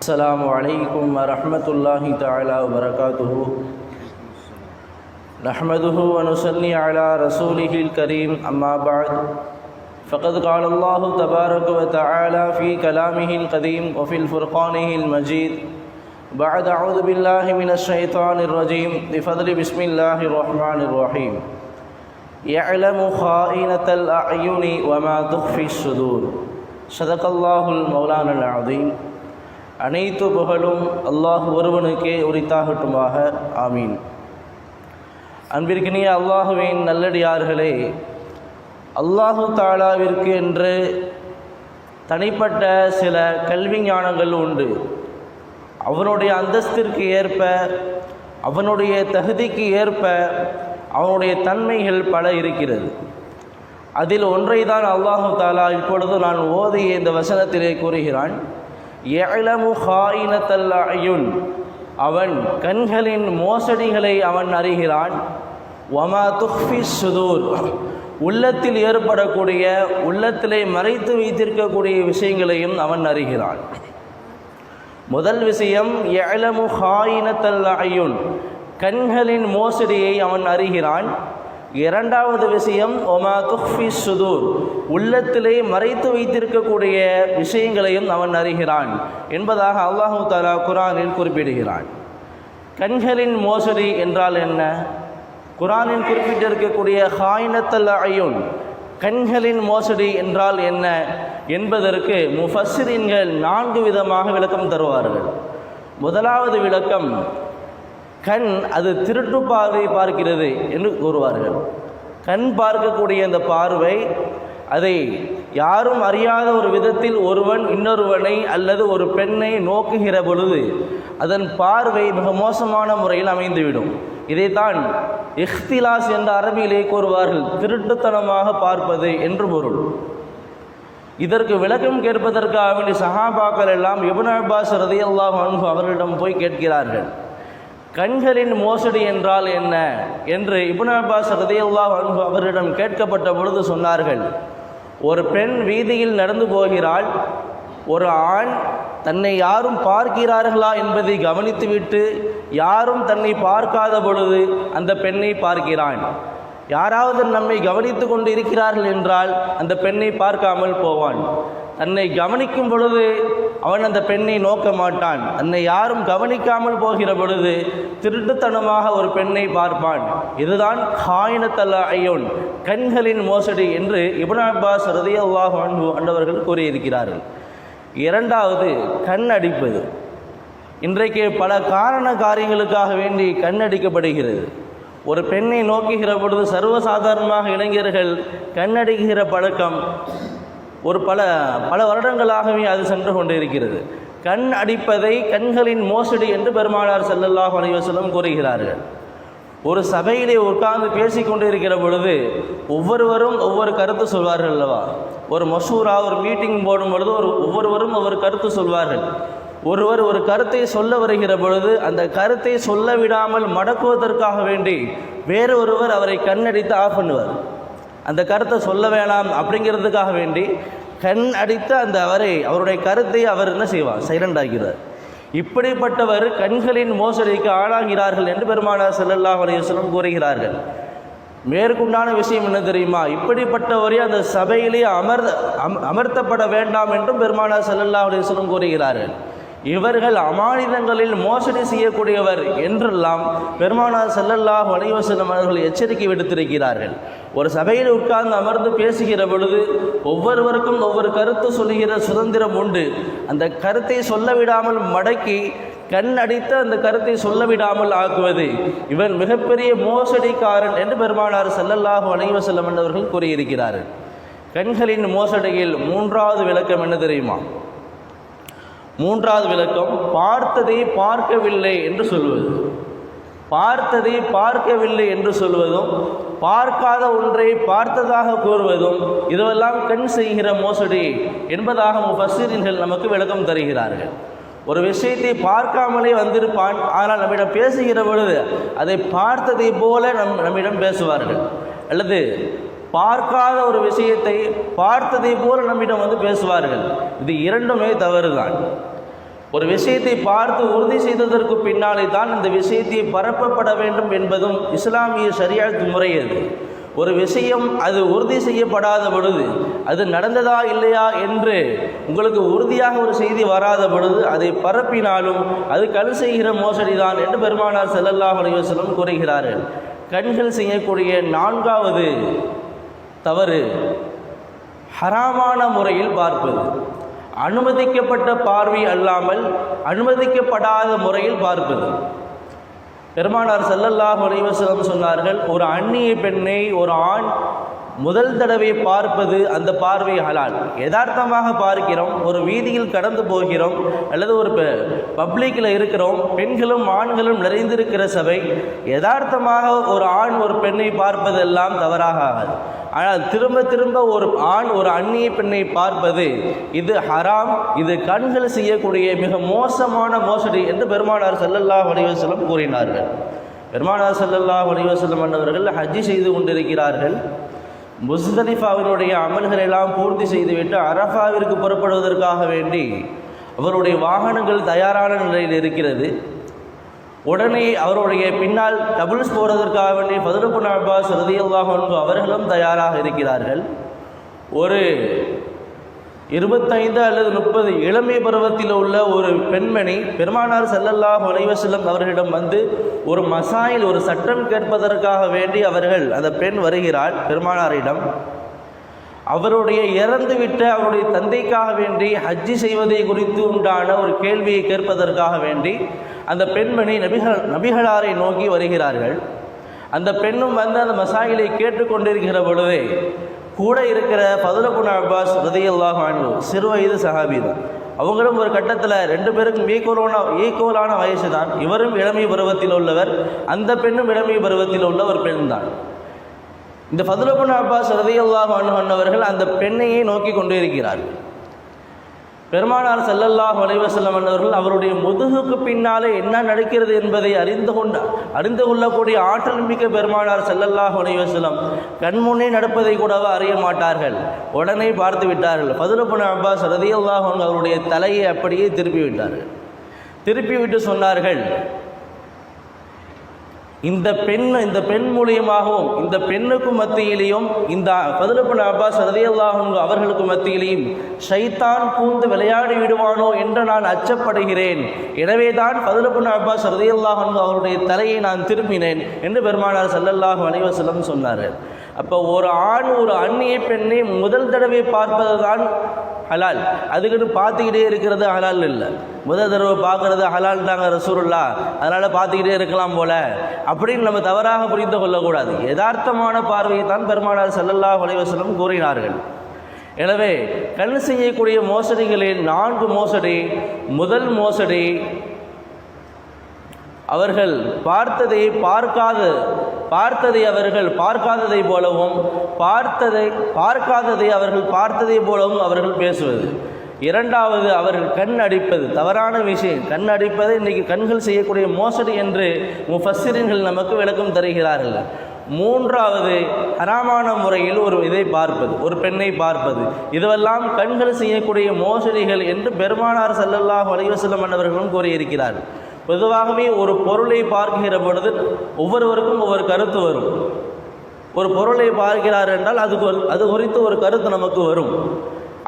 السلام عليكم ورحمة الله تعالى وبركاته. نحمده ونصلي على رسوله الكريم. أما بعد فقد قال الله تبارك وتعالى في كلامه القديم وفي الفرقانه المجيد بعد أعوذ بالله من الشيطان الرجيم. بفضل بسم الله الرحمن الرحيم. يعلم خائنة الأعين وما تخفي الصدور. صدق الله المولانا العظيم. அனைத்து புகழும் அல்லாஹ் ஒருவனுக்கே உரித்தாகட்டுமாக. ஆமீன். அன்பிற்கினிய அல்லாஹுவின் நல்லடியார்களே அல்லாஹு தாலாவிற்கு என்று தனிப்பட்ட சில கல்வி ஞானங்கள் உண்டு. அவனுடைய அந்தஸ்திற்கு ஏற்ப அவனுடைய தகுதிக்கு ஏற்ப அவனுடைய தன்மைகள் பல இருக்கிறது. அதில் ஒன்றை தான் அல்லாஹு தாலா இப்பொழுது நான் ஓதிய இந்த வசனத்திலே கூறுகிறான். எழமு ஹாயினத்தல் அவன் கண்களின் மோசடிகளை அவன் அறிகிறான். ஒமா துஃபி சுதூர் உள்ளத்தில் ஏற்படக்கூடிய உள்ளத்திலே மறைத்து வைத்திருக்கக்கூடிய விஷயங்களையும் அவன் அறிகிறான். முதல் விஷயம் எழமு ஹாயினத்தல் அயுன் கண்களின் மோசடியை அவன் அறிகிறான். இரண்டாவது விஷயம் ஒமா துஃபி சுதூர். உள்ளத்திலே மறைத்து வைத்திருக்கக்கூடிய விஷயங்களையும் அவன் அறிகிறான் என்பதாக அல்லாஹு தாலா குரானில் குறிப்பிடுகிறான். கண்களின் மோசடி என்றால் என்ன? குரானில் குறிப்பிட்டிருக்கக்கூடிய ஹாயினத்தல் அயுன் கண்களின் மோசடி என்றால் என்ன என்பதற்கு முஃபஸ்ஸிரின்கள் நான்கு விதமாக விளக்கம் தருவார்கள். முதலாவது விளக்கம் கண் அது திருட்டு பார்வை பார்க்கிறது என்று கூறுவார்கள். கண் பார்க்கக்கூடிய அந்த பார்வை அதை யாரும் அறியாத ஒரு விதத்தில் ஒருவன் இன்னொருவனை அல்லது ஒரு பெண்ணை நோக்குகிற பொழுது அதன் பார்வை மிக மோசமான முறையில் அமைந்துவிடும். இதைத்தான் இஹ்திலாஸ் என்ற அரபியிலே கூறுவார்கள் திருட்டுத்தனமாக பார்ப்பது என்று பொருள். இதற்கு விளக்கம் கேட்பதற்காக வேண்டிய சஹாபாக்கள் எல்லாம் இபுன் அப்பாஸ் ரதியல்லாஹ் அன்பு அவர்களிடம் போய் கேட்கிறார்கள். கண்களின் மோசடி என்றால் என்ன? என்று இபுன் அப்பாஸ் ரதியல்லாஹ் அன்பு அவரிடம் கேட்கப்பட்ட பொழுது சொன்னார்கள் ஒரு பெண் வீதியில் நடந்து போகிறாள். ஒரு ஆண் தன்னை யாரும் பார்க்கிறார்களா என்பதை கவனித்துவிட்டு யாரும் தன்னை பார்க்காத பொழுது அந்த பெண்ணை பார்க்கிறான். யாராவது நம்மை கவனித்து கொண்டு இருக்கிறார்கள் என்றால் அந்த பெண்ணை பார்க்காமல் போவான். தன்னை கவனிக்கும் பொழுது அவன் அந்த பெண்ணை நோக்க மாட்டான். தன்னை யாரும் கவனிக்காமல் போகிற பொழுது திருட்டுத்தனமாக ஒரு பெண்ணை பார்ப்பான். இதுதான் ஹாயினத்தல்ல ஐயோன் கண்களின் மோசடி என்று இபன் அப்பாஸ் ரதியல்லாஹ் அன்பு அண்டவர்கள் கூறியிருக்கிறார்கள். இரண்டாவது கண் அடிப்பது. இன்றைக்கு பல காரண காரியங்களுக்காக வேண்டி கண் அடிக்கப்படுகிறது. ஒரு பெண்ணை நோக்குகிற பொழுது சர்வசாதாரணமாக இளைஞர்கள் கண்ணடிக்கிற பழக்கம் ஒரு பல பல வருடங்களாகவே அது சென்று கொண்டு இருக்கிறது கண் அடிப்பதை கண்களின் மோசடி என்று பெருமானார் செல்லல்லாஹ் அலைவசலம் கூறுகிறார்கள். ஒரு சபையிலே உட்கார்ந்து பேசி கொண்டிருக்கிற பொழுது ஒவ்வொருவரும் ஒவ்வொரு கருத்து சொல்வார்கள் அல்லவா? ஒரு மசூரா ஒரு மீட்டிங் போடும் பொழுது ஒரு ஒவ்வொருவரும் ஒவ்வொரு கருத்து சொல்வார்கள். ஒருவர் ஒரு கருத்தை சொல்ல வருகிற பொழுது அந்த கருத்தை சொல்ல விடாமல் மடக்குவதற்காக வேண்டி வேறு ஒருவர் அவரை கண்ணடித்து ஆஃப் பண்ணுவார். அந்த கருத்தை சொல்ல வேணாம் அப்படிங்கிறதுக்காக வேண்டி கண் அடித்து அந்த அவரை அவருடைய கருத்தை அவர் என்ன செய்வார்? சைலண்ட் ஆகிறார் இப்படிப்பட்டவர் கண்களின் மோசடிக்கு ஆளாகிறார்கள் என்று பெருமானார் செல்லல்லாஹ் அலையுஸ்லம் கூறுகிறார்கள். மேற்கொண்டான விஷயம் என்ன தெரியுமா? இப்படிப்பட்டவரே அந்த சபையிலே அமர் அம் அமர்த்தப்பட வேண்டாம் என்றும் பெருமானார் செல்லல்லா அலையுஸ்லம் கூறுகிறார்கள். இவர்கள் அமானிதங்களில் மோசடி செய்யக்கூடியவர் என்றெல்லாம் பெருமானார் செல்லல்லாஹ் வலைவசலம் அவர்கள் எச்சரிக்கை விடுத்திருக்கிறார்கள். ஒரு சபையில் உட்கார்ந்து அமர்ந்து பேசுகிற பொழுது ஒவ்வொருவருக்கும் ஒவ்வொரு கருத்து சொல்லுகிற சுதந்திரம் உண்டு. அந்த கருத்தை சொல்ல விடாமல் மடக்கி கண் அடித்து அந்த கருத்தை சொல்ல விடாமல் ஆக்குவது. இவன் மிகப்பெரிய மோசடிக்காரன் என்று பெருமானார் செல்லல்லாஹ் வலைவசல்லம் என்றவர்கள் கூறியிருக்கிறார்கள். கண்களின் மோசடியில் மூன்றாவது விளக்கம் என்ன தெரியுமா? மூன்றாவது விளக்கம் பார்த்ததை பார்க்கவில்லை என்று சொல்வது. பார்த்ததை பார்க்கவில்லை என்று சொல்வதும் பார்க்காத ஒன்றை பார்த்ததாக கூறுவதும் இதுவெல்லாம் கண் செய்கிற மோசடி என்பதாக முஃபஸ்ஸீரின்கள் நமக்கு விளக்கம் தருகிறார்கள். ஒரு விஷயத்தை பார்க்காமலே வந்திருப்பான் ஆனால் நம்மிடம் பேசுகிற பொழுது அதை பார்த்ததை போல நம் நம்மிடம் பேசுவார்கள். அல்லது பார்க்காத ஒரு விஷயத்தை பார்த்ததை போல நம்மிடம் வந்து பேசுவார்கள். இது இரண்டுமே தவறுதான். ஒரு விஷயத்தை பார்த்து உறுதி செய்ததற்கு பின்னாலே தான் இந்த விஷயத்தை பரப்பப்பட வேண்டும் என்பதும் இஸ்லாமிய சரியாத்து முறை அது. ஒரு விஷயம் அது உறுதி செய்யப்படாத பொழுது அது நடந்ததா இல்லையா என்று உங்களுக்கு உறுதியாக ஒரு செய்தி வராத பொழுது அதை பரப்பினாலும் அது கல் செய்கிற மோசடி தான் என்று பெருமானார் ஸல்லல்லாஹு அலைஹி கூறுகிறார்கள். கண்கள் செய்யக்கூடிய நான்காவது தவறு ஹராமான முறையில் பார்ப்பது. அனுமதிக்கப்பட்ட பார்வை அல்லாமல் அனுமதிக்கப்படாத முறையில் பார்ப்பது. பெருமானார் செல்லல்லாஹ் அலைஹி சொன்னார்கள் ஒரு அந்நிய பெண்ணை ஒரு ஆண் முதல் தடவை பார்ப்பது அந்த பார்வை ஹலால். யதார்த்தமாக பார்க்கிறோம் ஒரு வீதியில் கடந்து போகிறோம் அல்லது ஒரு பப்ளிக்கில் இருக்கிறோம் பெண்களும் ஆண்களும் நிறைந்திருக்கிற சபை யதார்த்தமாக ஒரு ஆண் ஒரு பெண்ணை பார்ப்பதெல்லாம் தவறாக ஆகாது. ஆனால் திரும்ப திரும்ப ஒரு ஆண் ஒரு அந்நிய பெண்ணை பார்ப்பது இது ஹராம் இது கண்கள் செய்யக்கூடிய மிக மோசமான மோசடி என்று பெருமானார் செல்லல்லா வடிவசலம் கூறினார்கள். பெருமானார் செல்லல்லா வடிவசலம் வஸல்லம் அன்னவர்கள் ஹஜ்ஜி செய்து கொண்டிருக்கிறார்கள். முஸ்தலிஃபாவினுடைய அமல்கள் எல்லாம் பூர்த்தி செய்துவிட்டு அரஃபாவிற்கு புறப்படுவதற்காக வேண்டி அவருடைய வாகனங்கள் தயாரான நிலையில் இருக்கிறது. உடனே அவருடைய பின்னால் டபுள்ஸ் போகிறதற்காக வேண்டி பதினப்பு அப்பாஸ் ரதியல்லாஹு அவர்களும் தயாராக இருக்கிறார்கள். ஒரு இருபத்தைந்து அல்லது முப்பது இளமை பருவத்தில் உள்ள ஒரு பெண்மணி பெருமானார் செல்லல்லா அலைஹி அவர்களிடம் வந்து ஒரு மசாயில் ஒரு சட்டம் கேட்பதற்காக வேண்டி அவர்கள் அந்த பெண் வருகிறாள் பெருமானாரிடம். அவருடைய இறந்துவிட்ட அவருடைய தந்தைக்காக வேண்டி ஹஜ்ஜி செய்வதை குறித்து உண்டான ஒரு கேள்வியை கேட்பதற்காக வேண்டி அந்த பெண்மணி நபிகள் நபிகளாரை நோக்கி வருகிறார்கள். அந்த பெண்ணும் வந்து அந்த மசாயிலை கேட்டுக்கொண்டிருக்கிற பொழுதே கூட இருக்கிற ஃபதுலகுன் அப்பாஸ் ரதியல்லாஹு அன்ஹு சிறு வயது சஹாபி தான். அவங்களும் ஒரு கட்டத்தில் ரெண்டு பேருக்கும் ஈக்குவலான ஈக்குவலான வயசு தான். இவரும் இளமை பருவத்தில் உள்ளவர் அந்த பெண்ணும் இளமை பருவத்தில் உள்ள ஒரு பெண் தான் இந்த ஃபதுலபுன் அப்பாஸ் ரதியல்லாஹு அண்ணவர்கள் அந்த பெண்ணையே நோக்கி கொண்டு இருக்கிறார்கள். பெருமானார் செல்லல்லாஹ் வலைவசல்லம் அண்ணவர்கள் அவருடைய முதுகுக்கு பின்னாலே என்ன நடக்கிறது என்பதை அறிந்து கொண்ட அறிந்து கொள்ளக்கூடிய ஆற்றல் மிக்க பெருமானார் செல்லல்லாஹ் அலைஹி கண்முன்னே நடப்பதை கூடவா அறிய மாட்டார்கள். உடனே பார்த்து விட்டார்கள். ஃபதுலபுன் அப்பாஸ் ரதியல்லாஹு அவருடைய தலையை அப்படியே திருப்பி விட்டார்கள். திருப்பி விட்டு சொன்னார்கள் இந்த பெண் இந்த பெண் மூலியமாகவும் இந்த பெண்ணுக்கும் மத்தியிலையும் இந்த பதிலப்பன் அப்பாஸ் ரதியல்லாஹும் அவர்களுக்கு மத்தியிலேயும் ஷைத்தான் பூந்து விளையாடி விடுவானோ என்று நான் அச்சப்படுகிறேன். எனவே தான் பதிலுப்பன் அப்பாஸ் ரதியல்லாஹும் அவருடைய தலையை நான் திரும்பினேன் என்று பெருமானார் சல்லல்லாஹு அலைஹி சொன்னார். அப்போ ஒரு ஆண் ஒரு அந்நிய பெண்ணை முதல் தடவை பார்ப்பது தான் ஹலால். அதுக்குன்னு பார்த்துக்கிட்டே இருக்கிறது ஹலால் இல்லை. முதல் தடவை பார்க்குறது ஹலால்ட்டாங்க ரசூருல்லா அதனால் பார்த்துக்கிட்டே இருக்கலாம் போல. அப்படின்னு நம்ம தவறாக புரிந்து கொள்ளக்கூடாது. யதார்த்தமான பார்வையை தான் பெருமானார் செல்லல்லா அலைஹி கூறினார்கள். எனவே கண் செய்யக்கூடிய மோசடிகளில் நான்கு மோசடி முதல் மோசடி அவர்கள் பார்த்ததை பார்க்காத பார்த்ததை அவர்கள் பார்க்காததை போலவும் பார்த்ததை பார்க்காததை அவர்கள் பார்த்ததை போலவும் அவர்கள் பேசுவது. இரண்டாவது அவர்கள் கண் அடிப்பது தவறான விஷயம். கண் அடிப்பதை இன்றைக்கி கண்கள் செய்யக்கூடிய மோசடி என்று முஃபஸ்ஸிரின்கள் நமக்கு விளக்கம் தருகிறார்கள். மூன்றாவது ஹராமான முறையில் ஒரு இதை பார்ப்பது ஒரு பெண்ணை பார்ப்பது. இதுவெல்லாம் கண்கள் செய்யக்கூடிய மோசடிகள் என்று பெருமானார் ஸல்லல்லாஹு அலைஹி வஸல்லம் அவர்களும் கூறியிருக்கிறார்கள் பொதுவாகவே ஒரு பொருளை பார்க்கிற பொழுது ஒவ்வொருவருக்கும் ஒவ்வொரு கருத்து வரும். ஒரு பொருளை பார்க்கிறார் என்றால் அது அது குறித்து ஒரு கருத்து நமக்கு வரும்.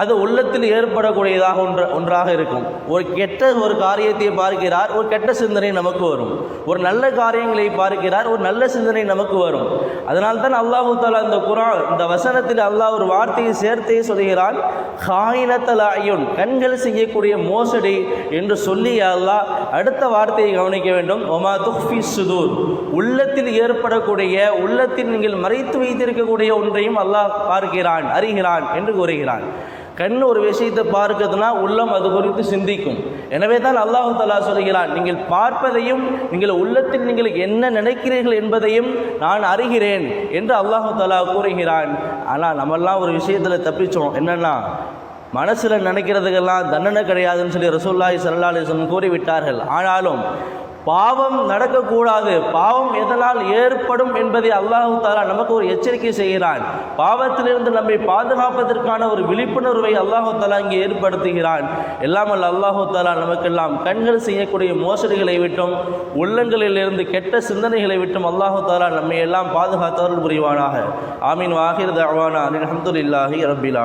அது உள்ளத்தில் ஏற்படக்கூடியதாக ஒன்று ஒன்றாக இருக்கும். ஒரு கெட்ட ஒரு காரியத்தை பார்க்கிறார் ஒரு கெட்ட சிந்தனை நமக்கு வரும். ஒரு நல்ல காரியங்களை பார்க்கிறார் ஒரு நல்ல சிந்தனை நமக்கு வரும். அதனால் தான் அல்லாஹு தாலா இந்த குரான் இந்த வசனத்தில் அல்லாஹ் ஒரு வார்த்தையை சேர்த்தே சொல்கிறான் ஹாயினத்தல் அயுன் கண்கள் செய்யக்கூடிய மோசடி என்று சொல்லி அல்லாஹ் அடுத்த வார்த்தையை கவனிக்க வேண்டும். ஒமா துஃபி சுதூர் உள்ளத்தில் ஏற்படக்கூடிய உள்ளத்தில் நீங்கள் மறைத்து வைத்திருக்கக்கூடிய ஒன்றையும் அல்லாஹ் பார்க்கிறான் அறிகிறான் என்று கூறுகிறான். கண் ஒரு விஷயத்தை பார்க்குதுன்னா உள்ளம் அது குறித்து சிந்திக்கும். எனவே தான் அல்லாஹு தலா சொல்கிறான் நீங்கள் பார்ப்பதையும் நீங்கள் உள்ளத்தில் நீங்கள் என்ன நினைக்கிறீர்கள் என்பதையும் நான் அறிகிறேன் என்று அல்லாஹு தலா கூறுகிறான். ஆனால் நம்மெல்லாம் ஒரு விஷயத்தில் தப்பிச்சோம். என்னென்னா மனசில் நினைக்கிறதுக்கெல்லாம் தண்டனை கிடையாதுன்னு சொல்லி ரசூல்லாய் சல்லா அலிஸ்லம் கூறிவிட்டார்கள். ஆனாலும் பாவம் நடக்கக்கூடாது. பாவம் எதனால் ஏற்படும் என்பதை அல்லாஹு தாலா நமக்கு ஒரு எச்சரிக்கை செய்கிறான். பாவத்திலிருந்து நம்மை பாதுகாப்பதற்கான ஒரு விழிப்புணர்வை அல்லாஹு தாலா இங்கே ஏற்படுத்துகிறான். எல்லாமல் அல்லாஹு தாலா நமக்கெல்லாம் கண்கள் செய்யக்கூடிய மோசடிகளை விட்டும் உள்ளங்களிலிருந்து கெட்ட சிந்தனைகளை விட்டும் அல்லாஹு தாலா நம்மை எல்லாம் பாதுகாத்தவர்கள் புரிவானாக. ஆமீன். வாஹிர் தவானா அலமதுல்லாஹி ரபில்